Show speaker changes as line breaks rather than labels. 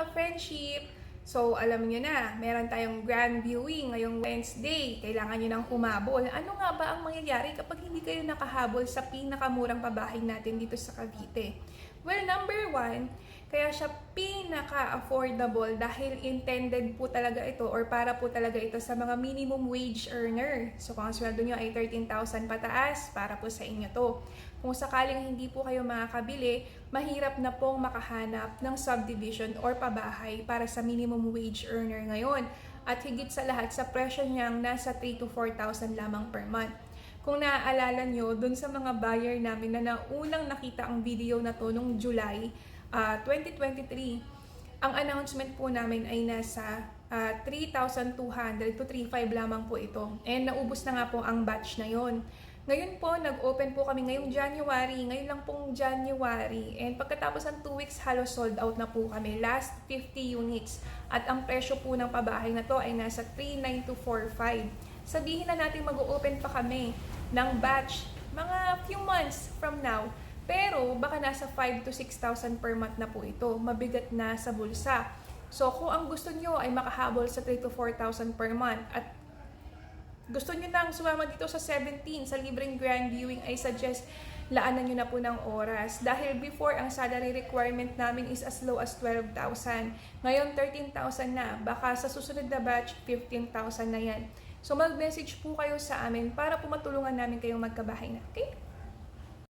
mga friendship, so alam niyo na, meron tayong grand viewing ngayong Wednesday. Kailangan niyo nang humabol. Ano nga ba ang mangyayari kapag hindi kayo nakahabol sa pinakamurang pabahay natin dito sa Cavite? Well, number one, kaya siya pinaka-affordable dahil intended po talaga ito or para po talaga ito sa mga minimum wage earner. So kung ang sweldo nyo ay 13,000 pataas, para po sa inyo to. Kung sakaling hindi po kayo makakabili, mahirap na pong makahanap ng subdivision or pabahay para sa minimum wage earner ngayon. At higit sa lahat, sa presyo niyang nasa 3 to 4,000 lamang per month. Kung naaalala nyo, dun sa mga buyer namin na naunang nakita ang video na to nung July ah, 2023, ang announcement po namin ay nasa ah, 3,200 to 3,500 lamang po ito. And naubos na nga po ang batch na yon. Ngayon po, nag-open po kami ngayong January. Ngayon lang pong January. And pagkatapos ng 2 weeks, halos sold out na po kami. Last 50 units. At ang presyo po ng pabahay na to ay nasa 39245. Sabihin na natin mag-open pa kami ng batch mga few months from now. Pero baka nasa 5 to 6,000 per month na po ito. Mabigat na sa bulsa. So kung ang gusto nyo ay makahabol sa 3 to 4,000 per month at gusto nyo nang sumama dito sa 17 sa libreng grand viewing, I suggest laanan nyo na po ng oras. Dahil before, ang salary requirement namin is as low as 12,000. Ngayon, 13,000 na. Baka sa susunod na batch, 15,000 na yan. So mag-message po kayo sa amin para po matulungan namin kayong magkabahay na. Okay?